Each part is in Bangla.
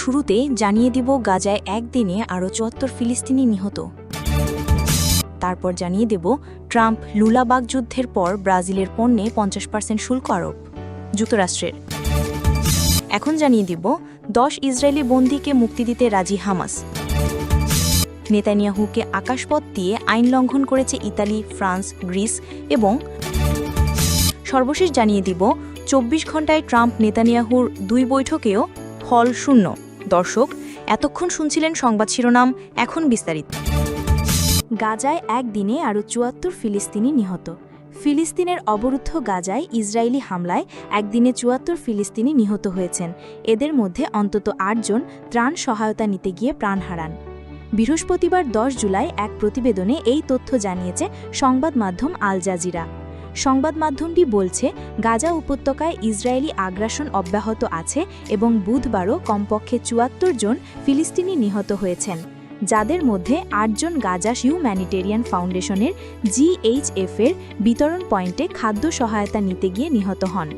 শুরুতে জানিয়ে দিব গাজায় একদিনে আরও চুয়াত্তর ফিলিস্তিনি নিহত। তারপর জানিয়ে দেব, ট্রাম্প লুলাবাগ যুদ্ধের পর ব্রাজিলের পণ্যে পঞ্চাশ পার্সেন্ট শুল্ক আরোপ। যুক্তরাষ্ট্রের। এখন জানিয়ে দিব, দশ ইসরায়েলি বন্দীকে মুক্তি দিতে রাজি হামাস। নেতানিয়াহুকে আকাশপথ দিয়ে আইন লঙ্ঘন করেছে ইতালি, ফ্রান্স, গ্রিস এবং সর্বশেষ জানিয়ে দিব, চব্বিশ ঘন্টায় ট্রাম্প নেতানিয়াহুর দুই বৈঠকেও ফল শূন্য। দর্শক, এতক্ষণ শুনছিলেন সংবাদ শিরোনাম, এখন বিস্তারিত। গাজায় একদিনে আরও চুয়াত্তর ফিলিস্তিনি নিহত। ফিলিস্তিনের অবরুদ্ধ গাজায় ইসরায়েলি হামলায় একদিনে চুয়াত্তর ফিলিস্তিনি নিহত হয়েছেন। এদের মধ্যে অন্তত আটজন ত্রাণ সহায়তা নিতে গিয়ে প্রাণ হারান। বৃহস্পতিবার দশ জুলাই এক প্রতিবেদনে এই তথ্য জানিয়েছে সংবাদ মাধ্যম আল জাজিরা। সংবাদ মাধ্যমটি বলছে, গাজা উপত্যকায় ইসরায়েলি আগ্রাসন অব্যাহত আছে এবং বুধবারও কমপক্ষে চুয়াত্তর জন ফিলিস্তিনি নিহত হয়েছেন, যাদের মধ্যে আটজন গাজা হিউম্যানিটেরিয়ান ফাউন্ডেশনের জিএইচএফ এর বিতরণ পয়েন্টে খাদ্য সহায়তা নিতে গিয়ে নিহত হন।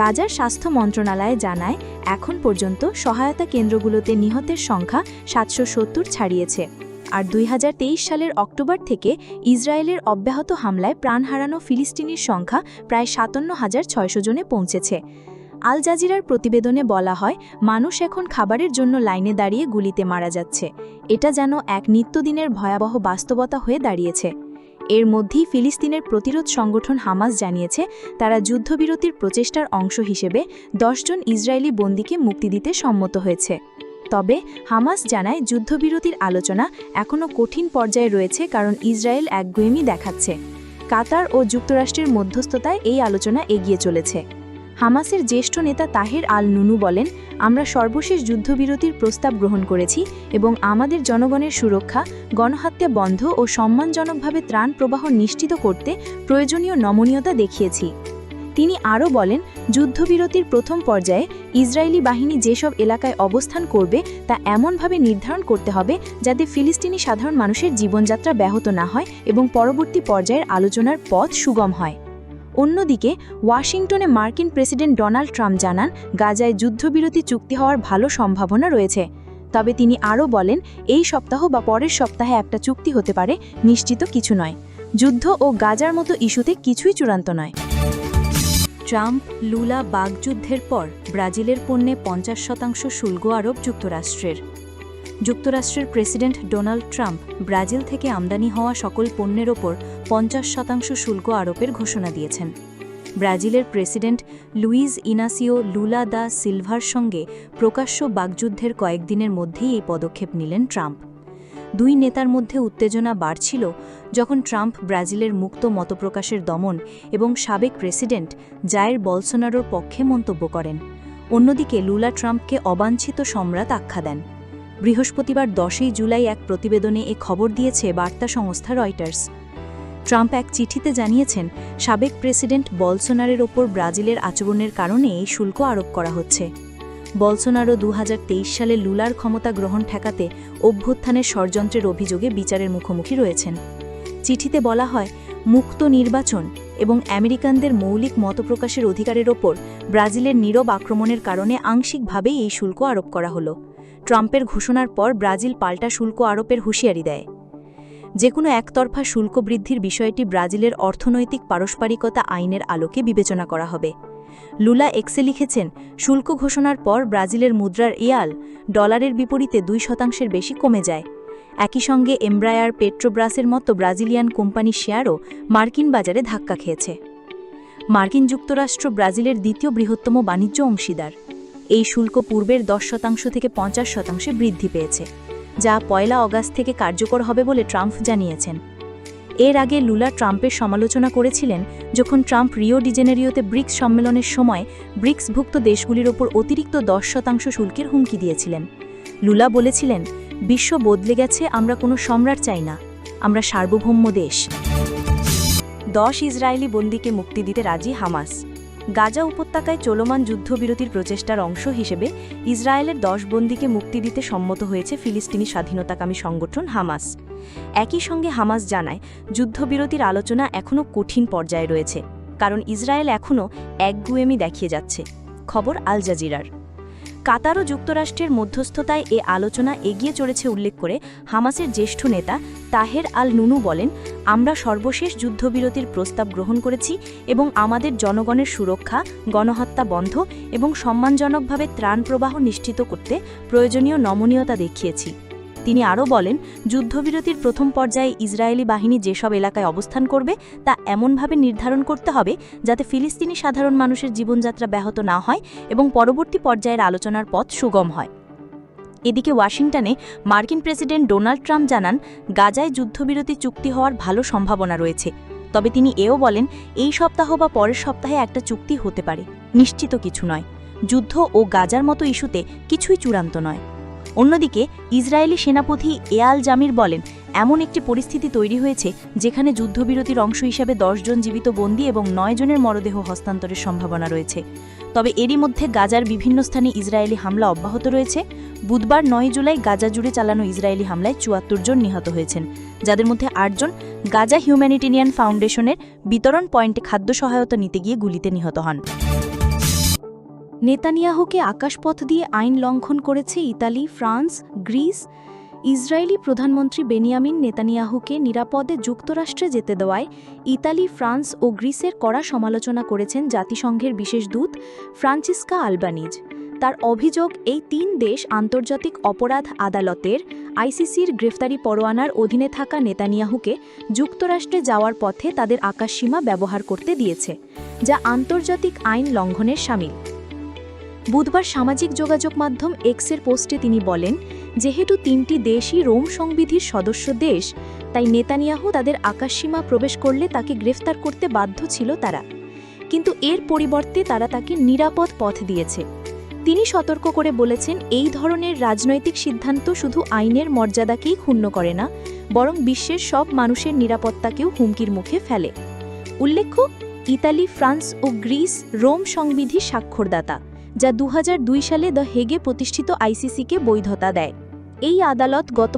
গাজার স্বাস্থ্য মন্ত্রণালয় জানায়, এখন পর্যন্ত সহায়তা কেন্দ্রগুলোতে নিহতের সংখ্যা সাতশো সত্তর ছাড়িয়েছে। আর দুই হাজার তেইশ সালের অক্টোবর থেকে ইসরায়েলের অব্যাহত হামলায় প্রাণ হারানো ফিলিস্তিনির সংখ্যা প্রায় সাতান্ন হাজার ছয়শো জনে পৌঁছেছে। আল জাজিরার প্রতিবেদনে বলা হয়, মানুষ এখন খাবারের জন্য লাইনে দাঁড়িয়ে গুলিতে মারা যাচ্ছে। এটা যেন এক নিত্যদিনের ভয়াবহ বাস্তবতা হয়ে দাঁড়িয়েছে। এর মধ্যেই ফিলিস্তিনের প্রতিরোধ সংগঠন হামাস জানিয়েছে, তারা যুদ্ধবিরতির প্রচেষ্টার অংশ হিসেবে দশজন ইসরায়েলি বন্দীকে মুক্তি দিতে সম্মত হয়েছে। তবে হামাস জানায় যুদ্ধবিরতির আলোচনা এখনও কঠিন পর্যায়ে রয়েছে কারণ ইসরায়েল একগুয়েমি দেখাচ্ছে। কাতার ও যুক্তরাষ্ট্রের মধ্যস্থতায় এই আলোচনা এগিয়ে চলেছে। হামাসের জ্যেষ্ঠ নেতা তাহের আল নুনু বলেন, আমরা সর্বশেষ যুদ্ধবিরতির প্রস্তাব গ্রহণ করেছি এবং আমাদের জনগণের সুরক্ষা, গণহত্যা বন্ধ ও সম্মানজনকভাবে ত্রাণ প্রবাহ নিশ্চিত করতে প্রয়োজনীয় নমনীয়তা দেখিয়েছি। তিনি আরও বলেন, যুদ্ধবিরতির প্রথম পর্যায়ে ইসরায়েলি বাহিনী যেসব এলাকায় অবস্থান করবে তা এমনভাবে নির্ধারণ করতে হবে যাতে ফিলিস্তিনি সাধারণ মানুষের জীবনযাত্রা ব্যাহত না হয় এবং পরবর্তী পর্যায়ের আলোচনার পথ সুগম হয়। অন্যদিকে, ওয়াশিংটনে মার্কিন প্রেসিডেন্ট ডোনাল্ড ট্রাম্প জানান, গাজায় যুদ্ধবিরতি চুক্তি হওয়ার ভালো সম্ভাবনা রয়েছে। তবে তিনি আরও বলেন, এই সপ্তাহ বা পরের সপ্তাহে একটা চুক্তি হতে পারে, নিশ্চিত কিছু নয়। যুদ্ধ ও গাজার মতো ইস্যুতে কিছুই চূড়ান্ত নয়। ট্রাম্প লুলা বাগযুদ্ধের পর ব্রাজিলের পণ্যে পঞ্চাশ শতাংশ শুল্ক আরোপ যুক্তরাষ্ট্রের। যুক্তরাষ্ট্রের প্রেসিডেন্ট ডোনাল্ড ট্রাম্প ব্রাজিল থেকে আমদানি হওয়া সকল পণ্যের ওপর পঞ্চাশ শতাংশ শুল্ক আরোপের ঘোষণা দিয়েছেন। ব্রাজিলের president Luiz Inacio Lula da silver সঙ্গে প্রকাশ্য বাগযুদ্ধের কয়েকদিনের মধ্যেই এই পদক্ষেপ নিলেন ট্রাম্প। দুই নেতার মধ্যে উত্তেজনা বাড়ছিল যখন ট্রাম্প ব্রাজিলের মুক্ত মতপ্রকাশের দমন এবং সাবেক প্রেসিডেন্ট জায়ের বলসোনারোর পক্ষে মন্তব্য করেন। অন্যদিকে লুলা ট্রাম্পকে অবাঞ্ছিত সম্রাট আখ্যা দেন। বৃহস্পতিবার দশই জুলাই এক প্রতিবেদনে এ খবর দিয়েছে বার্তা সংস্থা রয়টার্স। ট্রাম্প এক চিঠিতে জানিয়েছেন, সাবেক প্রেসিডেন্ট বলসোনারের ওপর ব্রাজিলের আচরণের কারণে এই শুল্ক আরোপ করা হচ্ছে। বলসোনারো দু হাজার তেইশ সালে লুলার ক্ষমতা গ্রহণ ঠেকাতে অভ্যুত্থানের ষড়যন্ত্রের অভিযোগে বিচারের মুখোমুখি রয়েছেন। চিঠিতে বলা হয়, মুক্ত নির্বাচন এবং আমেরিকানদের মৌলিক মতপ্রকাশের অধিকারের ওপর ব্রাজিলের নীরব আক্রমণের কারণে আংশিকভাবেই এই শুল্ক আরোপ করা হলো। ট্রাম্পের ঘোষণার পর ব্রাজিল পাল্টা শুল্ক আরোপের হুঁশিয়ারি দেয়। যে কোনো একতরফা শুল্ক বৃদ্ধির বিষয়টি ব্রাজিলের অর্থনৈতিক পারস্পরিকতা আইনের আলোকে বিবেচনা করা হবে। লুলা এক্সে লিখেছেন, শুল্ক ঘোষণার পর ব্রাজিলের মুদ্রার ইয়াল ডলারের বিপরীতে দুই শতাংশের বেশি কমে যায়। একই সঙ্গে এমব্রায়ার পেট্রোব্রাসের মতো ব্রাজিলিয়ান কোম্পানি শেয়ারও মার্কিন বাজারে ধাক্কা খেয়েছে। মার্কিন যুক্তরাষ্ট্র ব্রাজিলের দ্বিতীয় বৃহত্তম বাণিজ্য অংশীদার। এই শুল্ক পূর্বের দশ শতাংশ থেকে পঞ্চাশ শতাংশে বৃদ্ধি পেয়েছে, যা পয়লা অগাস্ট থেকে কার্যকর হবে বলে ট্রাম্প জানিয়েছেন। এর আগে লুলা ট্রাম্পের সমালোচনা করেছিলেন যখন ট্রাম্প রিও ডিজেনেরিওতে ব্রিক্স সম্মেলনের সময় ব্রিক্সভুক্ত দেশগুলির ওপর অতিরিক্ত দশ শতাংশ শুল্কের হুমকি দিয়েছিলেন। লুলা বলেছিলেন, বিশ্ব বদলে গেছে, আমরা কোনো সম্রাট চাই না, আমরা সার্বভৌম দেশ। দশ ইসরায়েলি বন্দিকে মুক্তি দিতে রাজি হামাস। গাজা উপত্যকায় চলমান যুদ্ধবিরতির প্রচেষ্টার অংশ হিসেবে ইসরায়েলের দশ বন্দীকে মুক্তি দিতে সম্মত হয়েছে ফিলিস্তিনি স্বাধীনতাকামী সংগঠন হামাস। একই সঙ্গে হামাস জানায়, যুদ্ধবিরতির আলোচনা এখনও কঠিন পর্যায়ে রয়েছে, কারণ ইসরায়েল এখনও একগুয়েমি দেখিয়ে যাচ্ছে। খবর আল জাজিরার। কাতার ও যুক্তরাষ্ট্রের মধ্যস্থতায় এ আলোচনা এগিয়ে চলেছে উল্লেখ করে হামাসের জ্যেষ্ঠ নেতা তাহের আল নুনু বলেন, আমরা সর্বশেষ যুদ্ধবিরতির প্রস্তাব গ্রহণ করেছি এবং আমাদের জনগণের সুরক্ষা, গণহত্যা বন্ধ এবং সম্মানজনকভাবে ত্রাণ প্রবাহ নিশ্চিত করতে প্রয়োজনীয় নমনীয়তা দেখিয়েছি। তিনি আরও বলেন, যুদ্ধবিরতির প্রথম পর্যায়ে ইসরায়েলি বাহিনী যেসব এলাকায় অবস্থান করবে, তা এমনভাবে নির্ধারণ করতে হবে যাতে ফিলিস্তিনি সাধারণ মানুষের জীবনযাত্রা ব্যাহত না হয় এবং পরবর্তী পর্যায়ের আলোচনার পথ সুগম হয়। এদিকে ওয়াশিংটনে মার্কিন প্রেসিডেন্ট ডোনাল্ড ট্রাম্প জানান, গাজায় যুদ্ধবিরতি চুক্তি হওয়ার ভালো সম্ভাবনা রয়েছে। তবে তিনি এও বলেন, এই সপ্তাহ বা পরের সপ্তাহে একটা চুক্তি হতে পারে। নিশ্চিত কিছু নয়। যুদ্ধ ও গাজার মতো ইস্যুতে কিছুই চূড়ান্ত নয়। অন্যদিকে, ইসরায়েলি সেনাপতি এয়াল জামির বলেন, এমন একটি পরিস্থিতি তৈরি হয়েছে যেখানে যুদ্ধবিরতির অংশ হিসাবে জন জীবিত বন্দী এবং নয় জনের মরদেহ হস্তান্তরের সম্ভাবনা রয়েছে। তবে এরই মধ্যে গাজার বিভিন্ন স্থানে ইসরায়েলি হামলা অব্যাহত রয়েছে। বুধবার নয় জুলাই গাজা জুড়ে চালানো ইসরায়েলি হামলায় চুয়াত্তর জন নিহত হয়েছেন। যাদের মধ্যে আটজন গাজা হিউম্যানিটেরিয়ান ফাউন্ডেশনের বিতরণ পয়েন্টে খাদ্য সহায়তা নিতে গিয়ে গুলিতে নিহত হন। নেতানিয়াহুকে আকাশপথ দিয়ে আইন লঙ্ঘন করেছে ইতালি, ফ্রান্স, গ্রিস। ইসরায়েলি প্রধানমন্ত্রী বেনিয়ামিন নেতানিয়াহুকে নিরাপদে যুক্তরাষ্ট্রে যেতে দেওয়ায় ইতালি, ফ্রান্স ও গ্রিসের কড়া সমালোচনা করেছেন জাতিসংঘের বিশেষ দূত ফ্রান্সিসকা আলবানিজ। তার অভিযোগ, এই তিন দেশ আন্তর্জাতিক অপরাধ আদালতের আইসিসির গ্রেফতারি পরোয়ানার অধীনে থাকা নেতানিয়াহুকে যুক্তরাষ্ট্রে যাওয়ার পথে তাদের আকাশসীমা ব্যবহার করতে দিয়েছে, যা আন্তর্জাতিক আইন লঙ্ঘনের সামিল। বুধবার সামাজিক যোগাযোগ মাধ্যম এক্সের পোস্টে তিনি বলেন, যেহেতু তিনটি দেশই রোম সংবিধির সদস্য দেশ, তাই নেতানিয়াহু তাদের আকাশসীমা প্রবেশ করলে তাকে গ্রেফতার করতে বাধ্য ছিল তারা। কিন্তু এর পরিবর্তে তারা তাকে নিরাপদ পথ দিয়েছে। তিনি সতর্ক করে বলেছেন, এই ধরনের রাজনৈতিক সিদ্ধান্ত শুধু আইনের মর্যাদাকেই ক্ষুণ্ণ করে না, বরং বিশ্বের সব মানুষের নিরাপত্তাকেও হুমকির মুখে ফেলে। উল্লেখ্য, ইতালি, ফ্রান্স ও গ্রিস রোম সংবিধি স্বাক্ষরদাতা। যা দু হাজার দুই সালে দ্য হেগে প্রতিষ্ঠিত আইসিসিকে বৈধতা দেয়। এই আদালত গত